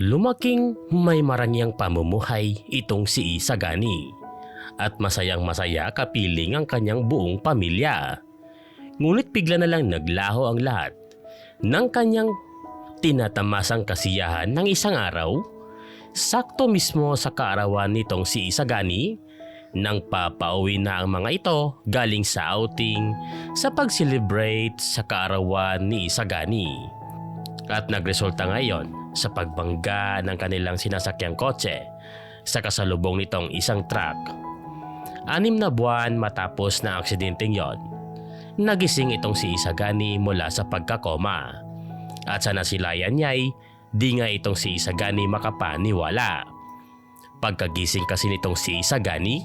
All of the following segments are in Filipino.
Lumaking may marangyang pamumuhay itong si Isagani at masayang masaya kapiling ang kanyang buong pamilya. Ngunit bigla na lang naglaho ang lahat ng kanyang tinatamasang kasiyahan ng isang araw. Sakto mismo sa kaarawan nitong si Isagani nang papauwi na ang mga ito galing sa outing sa pag-celebrate sa kaarawan ni Isagani. At nagresulta ngayon sa pagbangga ng kanilang sinasakyang kotse sa kasalubong nitong isang truck. Anim na buwan matapos na aksidenteng yon, nagising itong si Isagani mula sa pagkakoma. At sa nasilayan niya ay di nga itong si Isagani makapaniwala. Pagkagising kasi nitong si Isagani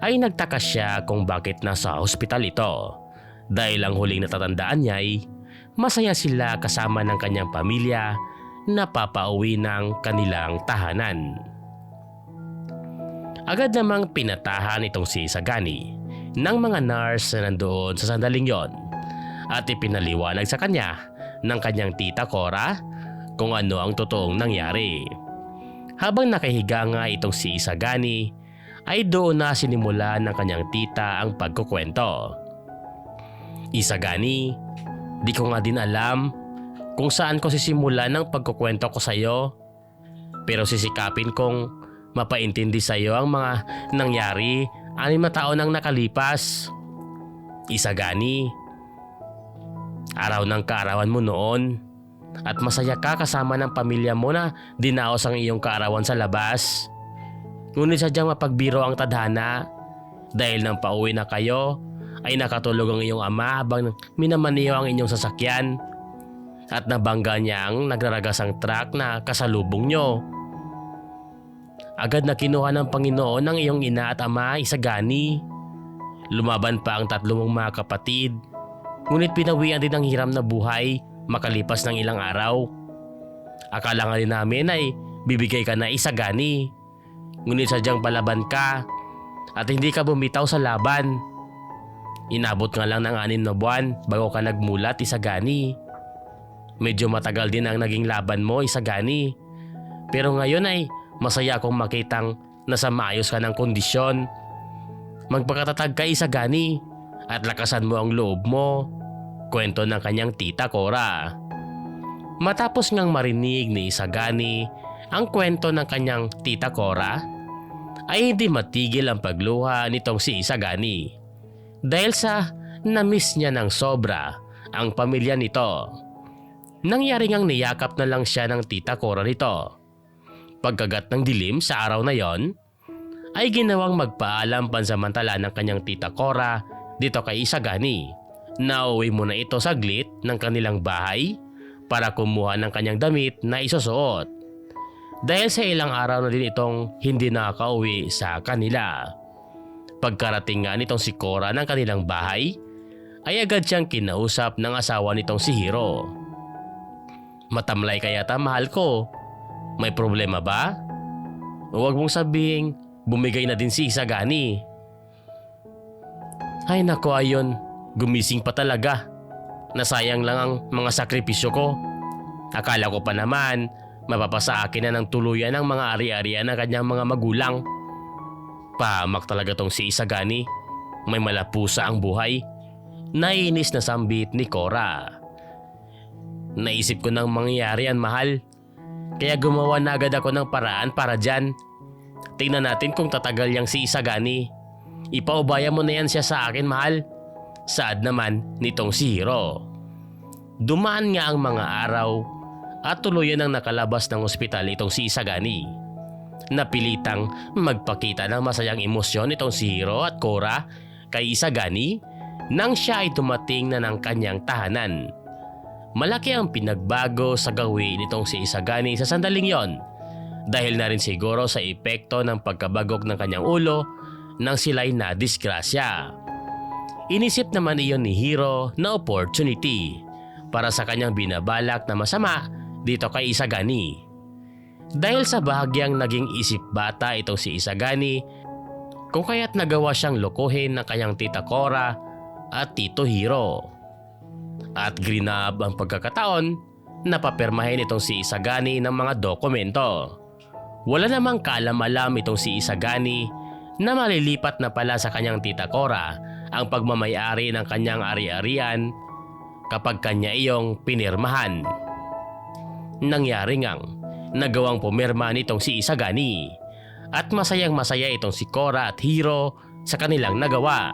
ay nagtaka siya kung bakit nasa hospital ito. Dahil ang huling natatandaan niya ay masaya sila kasama ng kanyang pamilya na papauwi ng kanilang tahanan. Agad namang pinatahan itong si Sagani ng mga nurse na nandoon sa sandaling yon at ipinaliwanag sa kanya ng kanyang tita Cora kung ano ang totoong nangyari. Habang nakahiga nga itong si Isagani ay doon na sinimula ng kanyang tita ang pagkukwento. Isagani, di ko nga din alam kung saan ko sisimula ng pagkukwento ko sa iyo. Pero sisikapin kong mapaintindi sa iyo ang mga nangyari anim na taon nang nakalipas. Isagani, araw ng kaarawan mo noon at masaya ka kasama ng pamilya mo na dinaos ang iyong kaarawan sa labas. Ngunit sadyang mapagbiro ang tadhana dahil nang pauwi na kayo ay nakatulog ang iyong ama habang minamaniyo ang inyong sasakyan at nabangga niya ang nagraragasang truck na kasalubong nyo. Agad na kinuha ng Panginoon ang iyong ina at ama isagani. Lumaban pa ang tatlo mong mga kapatid. Ngunit pinawian din ang hiram na buhay makalipas ng ilang araw. Akala nga rin namin ay bibigay ka na isagani. Ngunit sadyang palaban ka at hindi ka bumitaw sa laban. Inabot nga lang ng anim na buwan bago ka nagmulat isagani. Medyo matagal din ang naging laban mo isagani. Pero ngayon ay masaya akong makitang nasa maayos ka ng kondisyon. Magpakatatag ka isagani at lakasan mo ang loob mo. Kwento ng kanyang tita Cora. Matapos ngang marinig ni Isagani ang kwento ng kanyang tita Cora, ay hindi matigil ang pagluha nitong si Isagani. Dahil sa namiss niya ng sobra ang pamilya nito. Nangyari ngang niyakap na lang siya ng tita Cora nito. Pagkagat ng dilim sa araw na yon, ay ginawang magpaalam pansamantala ng kanyang tita Cora dito kay Isagani. Nauwi muna ito saglit ng kanilang bahay para kumuha ng kanyang damit na isusuot. Dahil sa ilang araw na din itong hindi nakauwi sa kanila. Pagkarating nga nitong si Cora ng kanilang bahay, ay agad siyang kinausap ng asawa nitong si Hiro. Matamlay kaya ta mahal ko. May problema ba? Huwag mong sabihing bumigay na din si Isagani. Ay nako ayon, gumising pa talaga. Nasayang lang ang mga sakripisyo ko. Akala ko pa naman, mapapasa akin na ng tuluyan ang mga ari-arian ng kanyang mga magulang. Pamak talaga tong si Isagani. May malapusa ang buhay. Nainis na sambit ni Cora. Naisip ko nang mangyayari ang mahal. Kaya gumawa na agad ako ng paraan para dyan. Tingnan natin kung tatagal yang si Isagani. Ipaubaya mo na yan siya sa akin mahal. Saad naman nitong si Hiro. Dumaan nga ang mga araw at tuluyan ang nakalabas ng ospital itong si Isagani. Napilitang magpakita ng masayang emosyon itong si Hiro at Cora kay Isagani nang siya ay dumating na ng kanyang tahanan. Malaki ang pinagbago sa gawin nitong si Isagani sa sandaling yon dahil na rin siguro sa epekto ng pagkabagok ng kanyang ulo nang sila'y na disgrasya. Inisip naman iyon ni Hiro na opportunity para sa kanyang binabalak na masama dito kay Isagani. Dahil sa bahagyang naging isip bata itong si Isagani kung kaya't nagawa siyang lokohin ng kanyang tita Cora at tito Hiro. At grinab ang pagkakataon napapirmahin itong si Isagani ng mga dokumento. Wala namang kalam-alam itong si Isagani na malilipat na pala sa kanyang tita Cora ang pagmamayari ng kanyang ari-arian kapag kanya iyong pinirmahan. Nangyari ngang nagawang pumirma nitong si Isagani at masayang masaya itong si Cora at Hiro sa kanilang nagawa.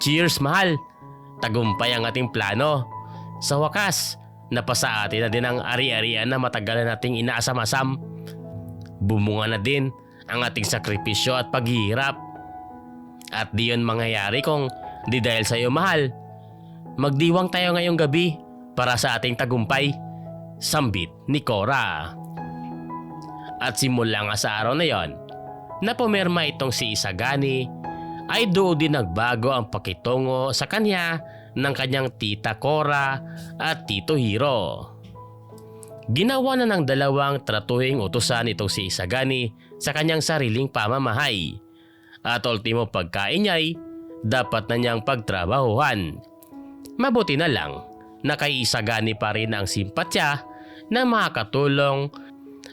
Cheers mahal! Tagumpay ang ating plano. Sa wakas, napasa atin na din ang ari-arian na matagal na nating inaasam-asam. Bumunga na din ang ating sakripisyo at paghihirap. At di yun mangyayari kung di dahil sa iyo mahal. Magdiwang tayo ngayong gabi para sa ating tagumpay. Sambit ni Cora. At simula nga sa araw na yon, na pumirma itong si Isagani, ay doon din nagbago ang pakitungo sa kanya ng kanyang tita Cora at tito Hiro. Ginawa na ng dalawang tratuhing utusan itong si Isagani sa kanyang sariling pamamahay. At ultimo pagkain niya ay dapat na niyang pagtrabahuhan. Mabuti na lang na kay Isagani pa rin ang simpatya na makakatulong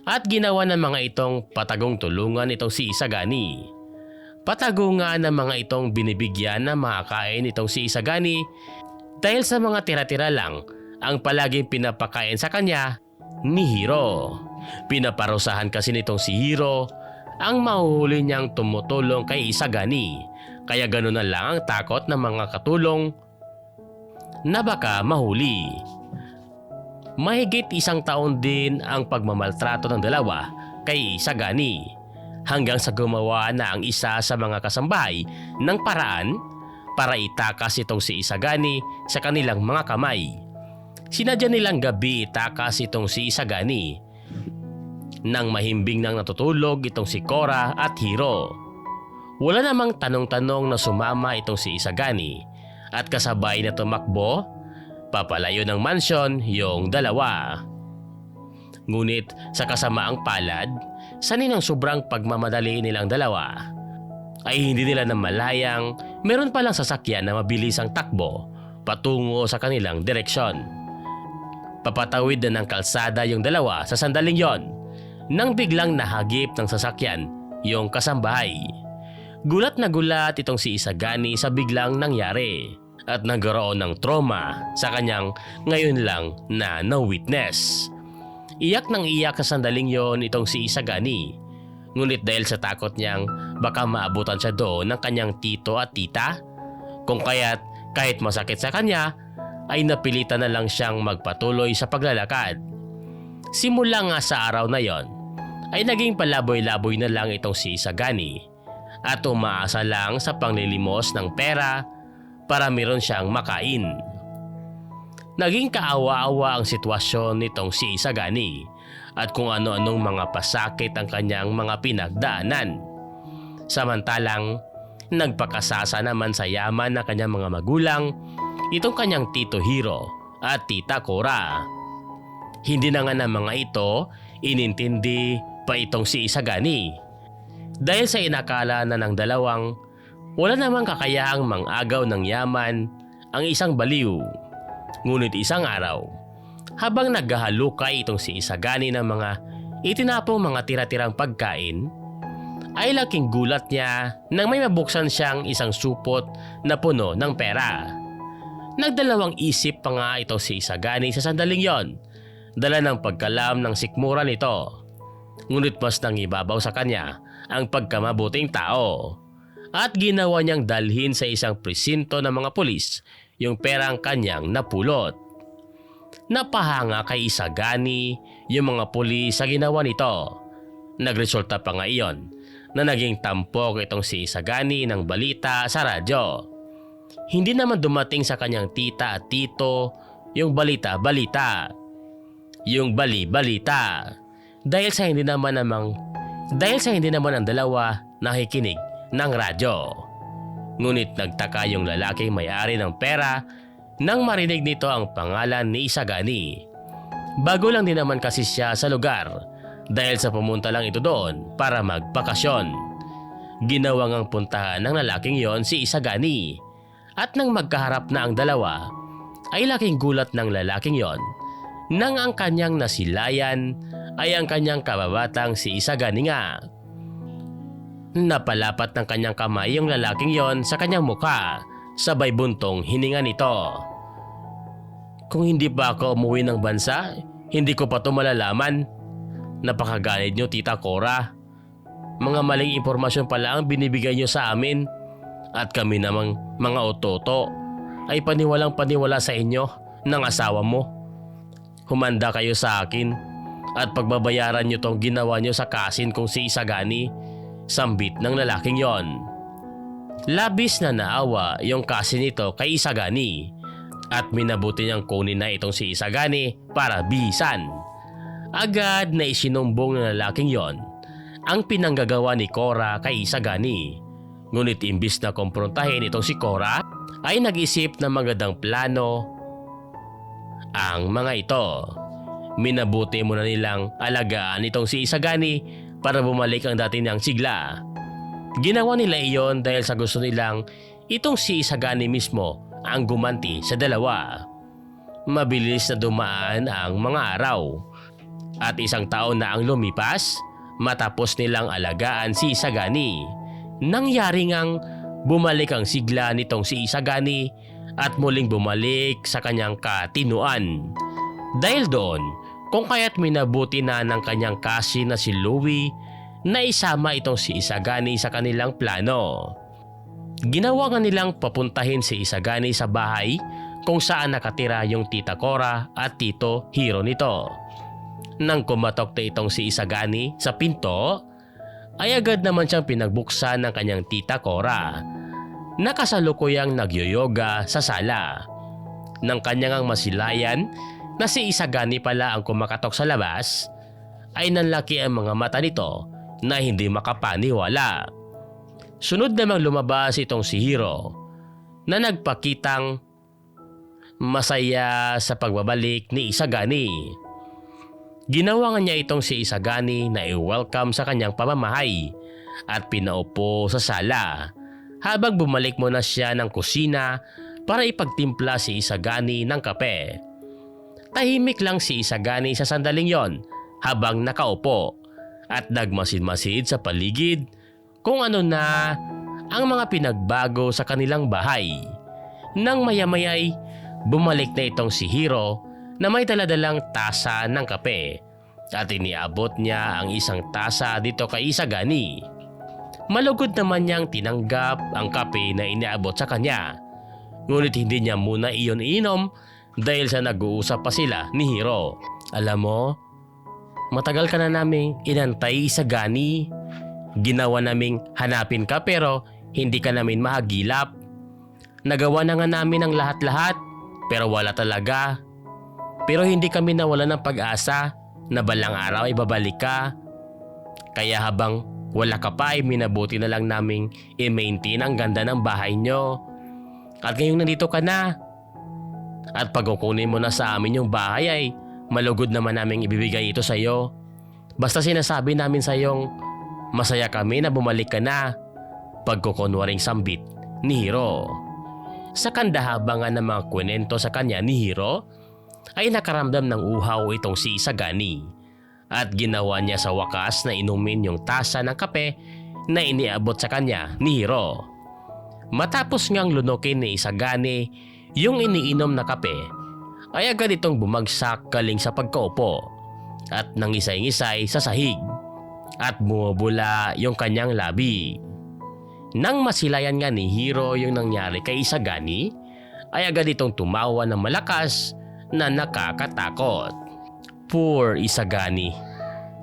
at ginawa ng mga itong patagong tulungan itong si Isagani. Patago nga ng mga itong binibigyan na makakain itong si Isagani dahil sa mga tira-tira lang ang palaging pinapakain sa kanya ni Hiro. Pinaparusahan kasi nitong si Hiro ang mahuhuli niyang tumutulong kay Isagani kaya gano'n na lang ang takot ng mga katulong na baka mahuli. Mahigit isang taon din ang pagmamaltrato ng dalawa kay Isagani hanggang sa gumawa na ang isa sa mga kasambahay ng paraan para itakas itong si Isagani sa kanilang mga kamay. Sinadya nilang gabi itakas itong si Isagani. Nang mahimbing nang natutulog itong si Cora at Hiro. Wala namang tanong-tanong na sumama itong si Isagani at kasabay na tumakbo, papalayo ng mansyon yung dalawa. Ngunit sa kasamaang palad, sanin ang sobrang pagmamadali nilang dalawa, ay hindi nila namalayang meron palang sasakyan na mabilis ang takbo patungo sa kanilang direksyon. Papatawid na ng kalsada yung dalawa sa sandaling yon nang biglang nahagip ng sasakyan yung kasambahay. Gulat na gulat itong si Isagani sa biglang nangyari at nagkaroon ng trauma sa kanyang ngayon lang na na-witness. Iyak nang iyak sa sandaling yon itong si Isagani. Ngunit dahil sa takot niyang baka maabutan siya doon ng kanyang tito at tita, kung kaya't kahit masakit sa kanya, ay napilitan na lang siyang magpatuloy sa paglalakad. Simula nga sa araw na yon, ay naging palaboy-laboy na lang itong si Isagani at umaasa lang sa panglilimos ng pera para meron siyang makain. Naging kaawa-awa ang sitwasyon nitong si Isagani at kung ano-anong mga pasakit ang kanyang mga pinagdaanan. Samantalang, nagpakasasa naman sa yaman ng kanyang mga magulang itong kanyang tito Hiro at tita Cora. Hindi na nga ng mga ito inintindi pa itong si Isagani. Dahil sa inakala na ng dalawang wala namang kakayaang mangagaw ng yaman ang isang baliw. Ngunit isang araw, habang naghahalukay itong si Isagani ng mga itinapong mga tira-tirang pagkain, ay laking gulat niya nang may mabuksan siyang isang supot na puno ng pera. Nagdalawang isip pa nga itong si Isagani sa sandaling yon, dala ng pagkalam ng sikmura nito. Ngunit mas nangibabaw sa kanya ang pagkamabuting tao at ginawa niyang dalhin sa isang presinto ng mga pulis yung perang kanyang napulot. Napahanga kay Isagani yung mga pulis sa ginawa nito. Nagresulta pa nga iyon na naging tampok itong si Isagani ng balita sa radyo. Hindi naman dumating sa kanyang tita at tito yung balita-balita. Yung bali-balita. Dahil sa hindi naman namang dahil sa hindi naman ang dalawa nakikinig ng radyo. Ngunit nagtaka yung lalaking may-ari ng pera nang marinig nito ang pangalan ni Isagani. Bago lang din naman kasi siya sa lugar dahil sa pumunta lang ito doon para magpakasyon. Ginawang ang puntahan ng lalaking yon si Isagani at nang magkaharap na ang dalawa ay laking gulat ng lalaking yon nang ang kanyang nasilayan ay ang kanyang kababatang si Isagani nga. Napalapat ng kanyang kamay yung lalaking yon sa kanyang muka, sabay buntong hininga nito. Kung hindi pa ako umuwi ng bansa, hindi ko pa to malalaman. Napakaganid nyo, Tita Cora. Mga maling impormasyon pala ang binibigay nyo sa amin. At kami namang mga ototo ay paniwalang paniwala sa inyo ng asawa mo. Humanda kayo sa akin at pagbabayaran nyo tong ginawa nyo sa kasin kong si Isagani, sambit ng lalaking yon. Labis na naawa yung kasin nito kay Isagani at minabuti niyang kunin na itong si Isagani para bisan. Agad na isinumbong ng lalaking yon ang pinanggagawa ni Cora kay Isagani. Ngunit imbis na komprontahin itong si Cora, ay nag-isip ng magandang plano ang mga ito. Minabuti muna nilang alagaan itong si Isagani para bumalik ang dati niyang sigla. Ginawa nila iyon dahil sa gusto nilang itong si Isagani mismo ang gumanti sa dalawa. Mabilis na dumaan ang mga araw. At isang taon na ang lumipas matapos nilang alagaan si Isagani. Nangyari ngang bumalik ang sigla nitong si Isagani at muling bumalik sa kanyang katinuan. Dahil doon, kung kaya't minabuti na ng kanyang kasi na si Louie na isama itong si Isagani sa kanilang plano. Ginawa nga nilang papuntahin si Isagani sa bahay kung saan nakatira yung tita Cora at tito Hiro nito. Nang kumatok na itong si Isagani sa pinto, ay agad naman siyang pinagbuksan ng kanyang tita Cora. Nakasalukuyang nagyoyoga sa sala. Nang kanyang ang masilayan na si Isagani pala ang kumakatok sa labas, ay nanlaki ang mga mata nito na hindi makapaniwala. Sunod namang lumabas itong si Hiro na nagpakitang masaya sa pagbabalik ni Isagani. Ginawa nga niya itong si Isagani na i-welcome sa kanyang pamamahay at pinaupo sa sala habang bumalik muna siya ng kusina para ipagtimpla si Isagani ng kape. Tahimik lang si Isagani sa sandaling yon habang nakaupo at nagmasid-masid sa paligid kung ano na ang mga pinagbago sa kanilang bahay. Nang mayamayay, bumalik na itong si Hiro na may daladalang tasa ng kape at iniabot niya ang isang tasa dito kay Isagani. Malugod naman niyang tinanggap ang kape na iniabot sa kanya. Ngunit hindi niya muna iyon inom dahil sa nag-uusap pa sila ni Hiro. Alam mo, matagal ka na naming inantay Isagani. Ginawa naming hanapin ka pero hindi ka namin mahagilap. Nagawa na nga namin ang lahat-lahat pero wala talaga. Pero hindi kami nawala ng pag-asa na balang araw ay babalik ka. Kaya habang wala ka pa ay minabuti na lang naming i-maintain ang ganda ng bahay nyo. At ngayong nandito ka na. At pag kukunin mo na sa amin yung bahay ay malugod naman naming ibibigay ito sa iyo. Basta sinasabi namin sa iyong masaya kami na bumalik ka na. Pagkukunwaring sambit ni Hiro. Sa kandahabangan ng mga kwento sa kanya ni Hiro, ay nakaramdam ng uhaw itong si Isagani at ginawa niya sa wakas na inumin yung tasa ng kape na iniabot sa kanya ni Hiro. Matapos ngang lunukin ni Isagani yung iniinom na kape, ay agad itong bumagsak galing sa pagkaupo at nangisay-ngisay sa sahig at bumubula yung kanyang labi. Nang masilayan nga ni Hiro yung nangyari kay Isagani, ay agad itong tumawa ng malakas na nakakatakot. Poor Isagani,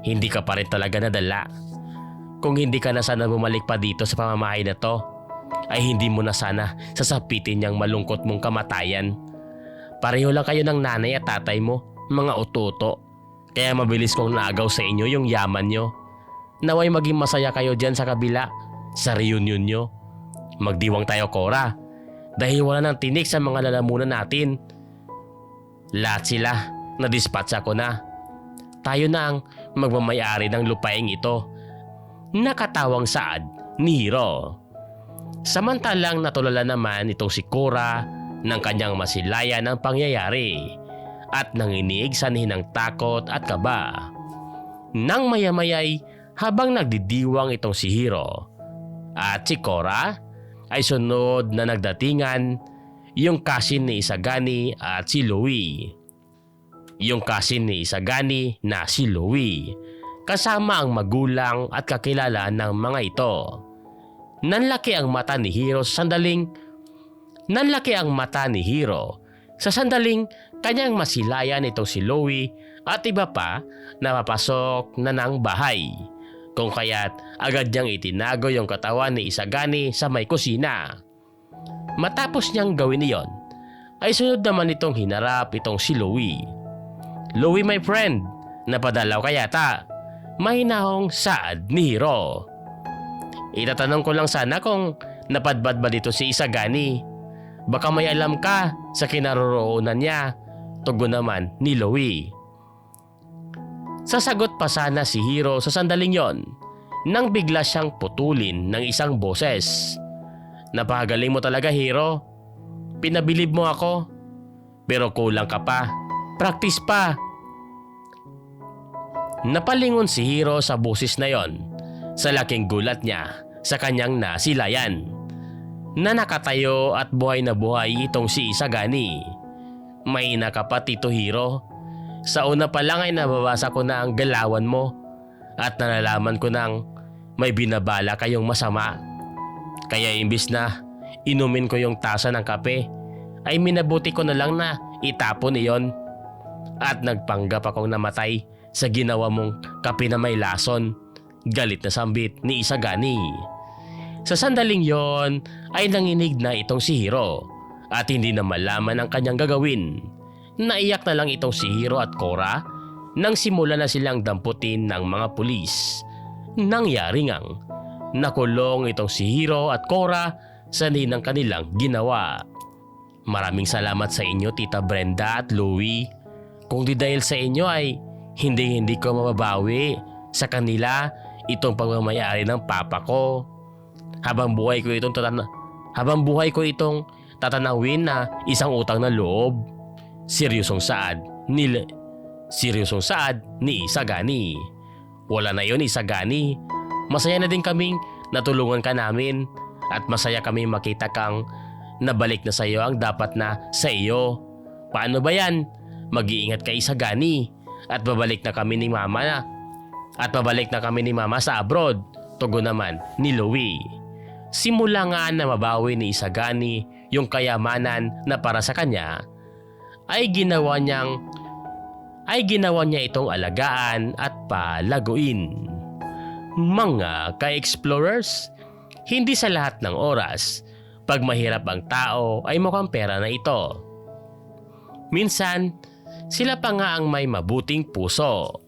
hindi ka pa rin talaga nadala. Kung hindi ka na sana bumalik pa dito sa pamamahay na to, ay hindi mo na sana sasapitin niyang malungkot mong kamatayan. Pareho lang kayo ng nanay at tatay mo, mga ututo. Kaya mabilis kong naagaw sa inyo yung yaman nyo. Naway maging masaya kayo dyan sa kabila, sa reunion nyo. Magdiwang tayo, Cora. Dahil wala nang tinik sa mga lalamunan natin. Lahat sila, nadispatcha ko na. Tayo na ang magmamayari ng lupaing ito. Nakatawang saad ni Hiro. Samantalang natulala naman itong si Cora ng kanyang masilayan ng pangyayari. at nanginig sa ng takot at kaba. Nang mayamayay habang nagdidiwang itong si Hiro at si Cora ay sunod na nagdatingan yung kasin ni Isagani at si Louie. Yung kasin ni Isagani na si Louie kasama ang magulang at kakilala ng mga ito. Nanlaki ang mata ni Hiro sa sandaling Nanlaki ang mata ni Hiro sa sandaling kanyang masilayan itong si Louie at iba pa na papasok na ng bahay. Kung kaya't agad niyang itinago yung katawan ni Isagani sa may kusina. Matapos niyang gawin iyon, ay sunod naman itong hinarap itong si Louie. Louie my friend, napadalaw ka yata. Mahinahong saad ni Hiro. Itatanong ko lang sana kung napadbad ba dito si Isagani. Baka may alam ka sa kinaroroonan niya. Tugon naman ni Louie. Sasagot pa sana si Hiro sa sandaling yon nang bigla siyang putulin ng isang boses. Napakagaling mo talaga Hiro. Pinabilib mo ako. Pero kulang ka pa. Practice pa. Napalingon si Hiro sa boses na yon sa laking gulat niya sa kanyang nasilayan na nakatayo at buhay na buhay itong si Isagani. May nakapat ito Hiro. Sa una pa lang ay nababasa ko na ang galawan mo at nalalaman ko nang may binabala kayong masama. Kaya imbis na inumin ko yung tasa ng kape ay minabuti ko na lang na itapon iyon at nagpanggap akong namatay sa ginawa mong kape na may lason. Galit na sambit ni Isagani. Sa sandaling yon ay nanginig na itong si Hiro at hindi na malaman ang kanyang gagawin. Naiyak na lang itong si Hiro at Cora nang simula na silang damputin ng mga pulis. Nangyari ngang nakulong itong si Hiro at Cora sa ninang kanilang ginawa. Maraming salamat sa inyo Tita Brenda at Louie. Kung di dahil sa inyo ay hindi hindi ko mababawi sa kanila itong pagmamayari ng papa ko. Habang buhay ko itong tatana habang buhay ko itong tatanawin na isang utang na loob. Seryosong saad ni Seryosong saad ni Isagani. Wala na yon Isagani. Masaya na din kaming natulungan ka namin at masaya kami makita kang nabalik na sa iyo ang dapat na sa iyo. Paano ba yan? Mag-iingat ka Isagani at babalik na kami ni Mama na at babalik na kami ni Mama sa abroad. Tugon naman ni Louie. Simula nga na mabawi ni Isagani yung kayamanan na para sa kanya, ay ginawa niyang ay ginawa niya itong alagaan at palaguin. Mga ka-explorers, hindi sa lahat ng oras, pag mahirap ang tao ay mukhang pera na ito. Minsan, sila pa nga ang may mabuting puso.